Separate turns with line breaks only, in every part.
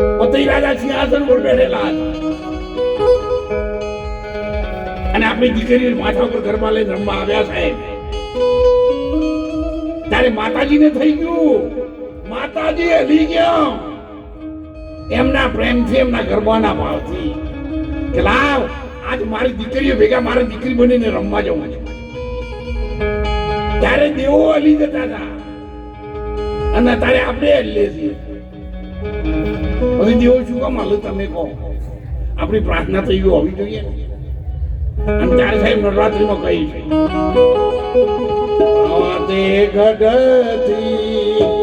પોતે રાજા સિંહાસન પર બેઠેલા હતા. અને આપણી દીકરી માથા પર ઘરમાં લઈને રમવા આવ્યા સાહેબ ત્યારે માતાજીને થઈ ગયું. માતાજી હલી ગયા. એમના પ્રેમથી, એમના ગરબાના ભાવથી. કે લાવ, આજ મારી દીકરીઓ ભેગા મારી દીકરી બનીને રમવા જવું છે. ત્યારે દેવો હલી જતા હતા. અને તારે આપણે હલીએ છીએ. હવે દેવો શું કામ હાલો તમે કહો. આપણી પ્રાર્થના થઈ એવી હોવી જોઈએ અને ત્યારે સાહેબ નવરાત્રીમાં કહી છે. ગઢથી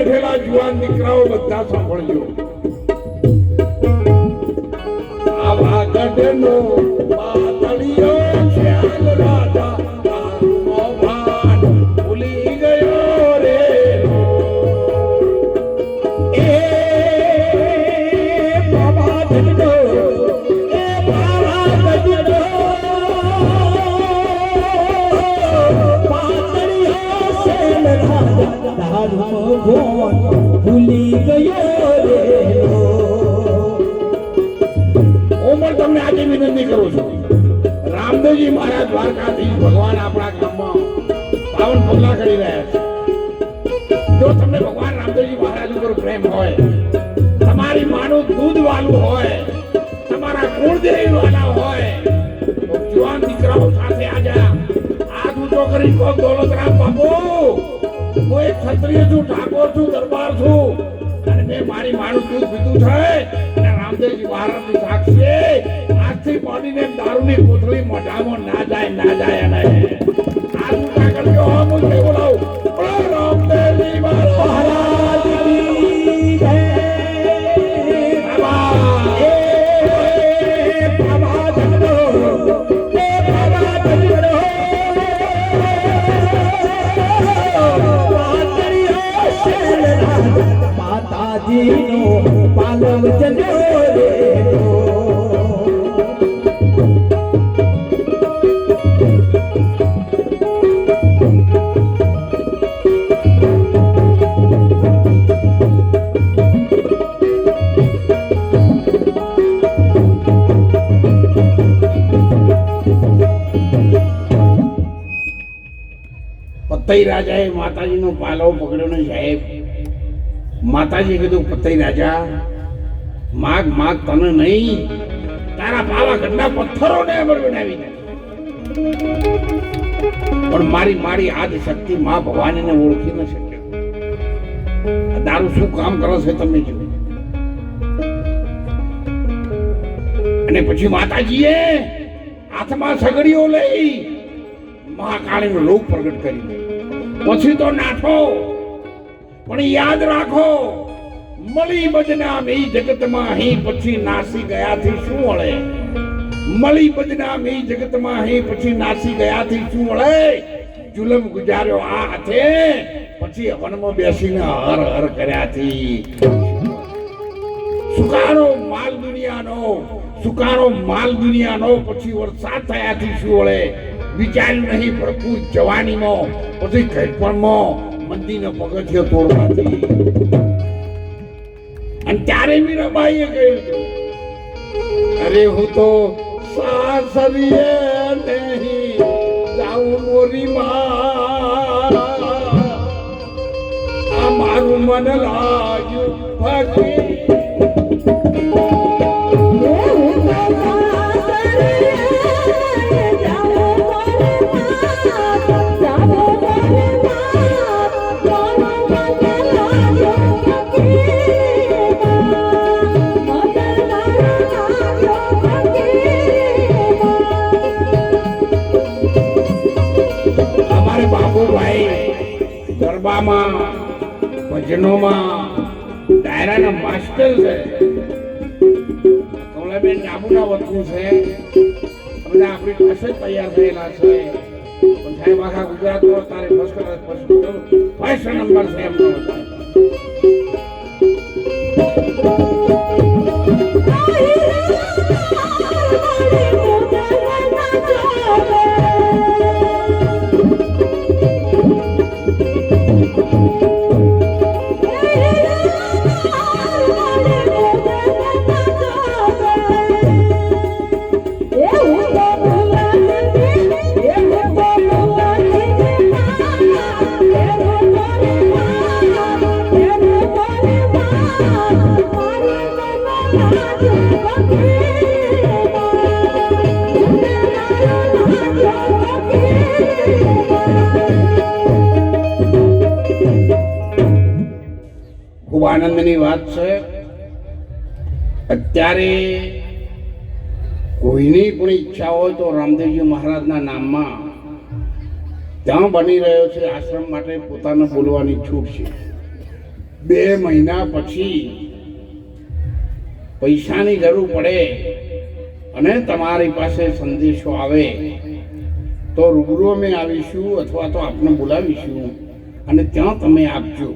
બેઠેલા જુવાન દીકરાઓ બધા સાંભળજો. આવા ગઢનો દ્વારકાધીશ ભગવાન આપણા ગામમાં પાવન પગલા કરી રહ્યા છે. જો તમને ભગવાન રામદેવજી મહારાજ ઉપર પ્રેમ હોય, તમારી માનું દૂધ વાલું હોય, તમારા કુળદેવી વાલા હોય, તો જુવાન દીકરાઓ સાથે આજા આ દૂધો કરી કહો દોલતરામ, બાપુ, હું એક ક્ષત્રિય છું, ઠાકોર છું, દરબાર છું, અને મેં મારી માનું દૂધ પીધું છે. અને રામદેવજી મહારાજની સાક્ષી આજથી પાડીને દારૂની કોથળી મોઢામાં ના જાય ના જાય અને માતાજી નો કરજો હમ પતઈ રાજાએ માતાજીનો પાલવ પકડ્યો ને સાહેબ. માતાજી કીધું, પતઈ રાજા, માગ માગ તને નહીં, તારા પાવાગઢના પથ્થરોને અમર બનાવી દે. પણ મારી મારી આદ શક્તિ મા ભવાનીને ઓળખી ન શક્યો. દારૂ શું કામ કરો છે તમે જો અને પછી માતાજીએ હાથમાં સગડીઓ લઈ મહાકાળીનું રૂપ પ્રગટ કરી. પછી તો નાઠો પણ યાદ રાખો મળી બદનામ એ જગતમાં અહીં પછી નાસી ગયાથી શું વળે? મળી બદનામ એ જગતમાં અહીં પછી નાસી ગયાથી શું વળે? જુલમ ગુજાર્યો આ હાથે. પછી વનમાં બેસીને હર હર કર્યાથી. સુકારો માલ દુનિયાનો, સુકારો માલ દુનિયાનો પછી વરસાદ થયાથી શું વળે? વિચાર્યું નહીં પ્રભુ જવાનીમાં, પછી ઘડપણમાં મંદીનો પગથિયો તોડવાથી. અને ત્યારે મીરાબાઈએ કહ્યું અરે હું તો સાસરીએ નહીં, જાઉં મોરી આ મારું મન લાગ્યું ફકી બાબુભાઈ ગરબામાં, ભજનોમાં, ડાયરાના માસ્ટર છે. કમલાબેન ડાબુના વતનું છે. બધા આપણી પાસે તૈયાર થયેલા છે. પણ સાહેબ, આખા ગુજરાતમાં તારે ફર્સ્ટ ક્લાસ ફર્સ્ટ નંબર છે એમનો. આનંદની વાત છે. અત્યારે કોઈની પણ ઈચ્છા હોય તો રામદેવજી મહારાજના નામમાં ત્યાં બની રહ્યો છે, આશ્રમ માટે પોતાને બોલવાની છૂટ છે. બે મહિના પછી પૈસાની જરૂર પડે અને તમારી પાસે સંદેશો આવે તો રૂબરૂ અમે આવીશું અથવા તો આપને બોલાવીશું અને ત્યાં તમે આપજો.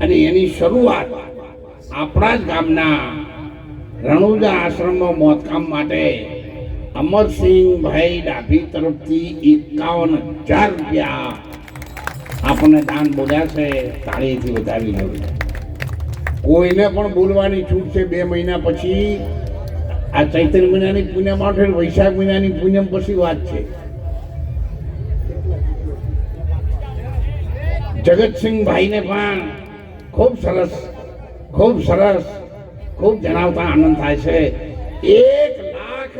અને એની શરૂઆત આપણા જ ગામના રણુજા આશ્રમમાં મોતકામ માટે અમરસિંહભાઈ ડાભી તરફથી એકાવન હજાર રૂપિયા આપણને દાન બોલ્યા છે, તાળીથી વધાવી લેવું કોઈને પણ બોલવાની છૂટ છે, બે મહિના પછી. આ ચૈત્ર મહિનાની પૂનમ માટે વૈશાખ મહિનાની પુણ્યમ પછી વાત છે. જગતસિંહભાઈને પણ ખૂબ સરસ ખૂબ સરસ, ખૂબ જણાવતા આનંદ થાય છે. એક લાખ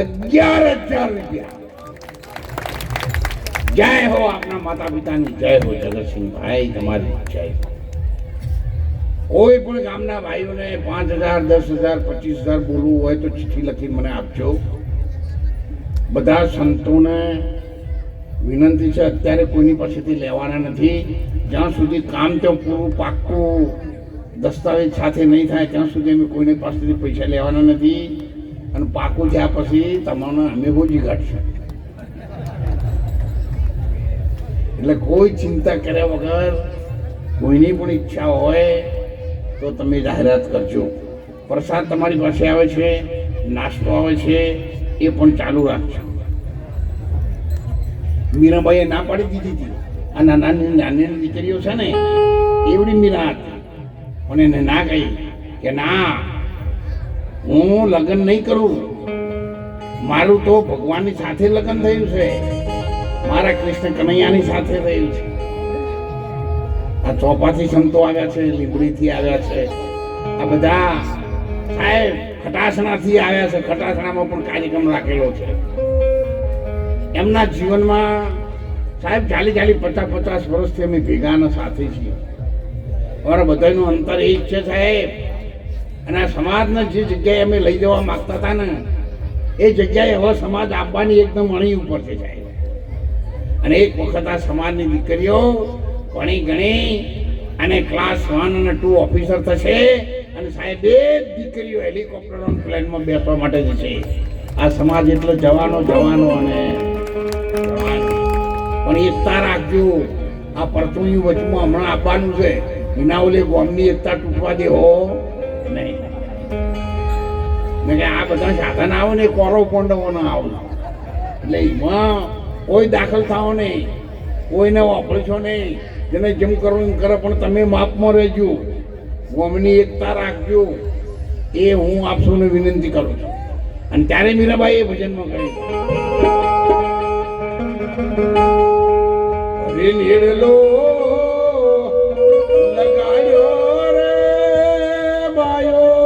અગિયાર હજાર રૂપિયા. જય હો આપના માતા પિતાની જય હો જગતસિંહભાઈ, તમારી જય. કોઈ પણ ગામના ભાઈઓને પાંચ હજાર, દસ હજાર, પચીસ હજાર બોલવું હોય તો ચિઠ્ઠી લખી મને આપજો. બધા સંતોને વિનંતી છે, અત્યારે કોઈની પાસેથી લેવાના નથી. જ્યાં સુધી કામ ત્યાં પૂરું પાક્કું દસ્તાવેજ સાથે નહીં થાય, ત્યાં સુધી અમે કોઈને પાસેથી પૈસા લેવાના નથી. અને પાકું થયા પછી તમારો અમે હોજી કાઢશું એટલે કોઈ ચિંતા કર્યા વગર, કોઈની પણ ઈચ્છા હોય, તો તમે જાહેરાત કરજો. પ્રસાદ તમારી પાસે આવે છે, નાસ્તો આવે છે, એ પણ ચાલુ રાખજો. મીરાબાઈએ ના પાડી દીધી હતી. આ નાની નાની દીકરીઓ છે ને, એવડી મીરા હતી પણ એને ના કહી કે, ના, હું લગ્ન નહીં કરું. મારું તો ભગવાનની સાથે લગ્ન થયું છે. મારા કૃષ્ણ કનૈયાની સાથે થયું છે. આ ચોપાથી સંતો આવ્યા છે, લીબડીથી આવ્યા છે. આ બધા સાહેબ ખટાસણાથી આવ્યા છે. ખટાસણામાં પણ કાર્યક્રમ રાખેલો છે. એમના જીવનમાં સાહેબ ચાલી ચાલી પચાસ પચાસ વર્ષથી અમે ભેગાના સાથે છીએ. અમારા બધાનું અંતર એ જ છે સાહેબ. અને આ સમાજને જે જગ્યાએ અમે લઈ જવા માગતા હતા ને, એ જગ્યાએ હવે સમાજ આપવાની એકદમ અણી ઉપર છે સાહેબ. અને એક વખત આ સમાજની દીકરીઓ ભણી ગણી અને ક્લાસ વન અને ટુ ઓફિસર થશે અને સાહેબ એ દીકરીઓ હેલિકોપ્ટર પ્લેનમાં બેસવા માટે જશે. આ સમાજ એટલો જવાનો જવાનો અને. પણ એકતા રાખજો આ પરચુની વચમાં હમણાં આપવાનું છે. એના ઓલે ગોમની એકતા તૂટવા દેવો નહીં. મેં આ બધા સાધન આવો ને કોરો પોંડવો ના આવો. એટલે એમાં કોઈ દાખલ થાવો નહીં. કોઈને વાપરશો નહીં. જેને જેમ કરવું એમ કરે, પણ તમે માપમાં રહેજો. ગોમની એકતા રાખજો. એ હું આપ સૌને વિનંતી કરું છું. અને ત્યારે મીરાબાઈ એ ભજનમાં કહ્યું. રે નીડલો લગાડ્યો રે બાયો